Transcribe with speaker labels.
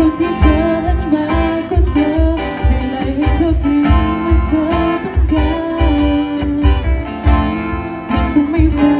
Speaker 1: คนที่เธอหันมาก็เธอไม่ไล่ให้เธอเพียงเม่เธอต้องการ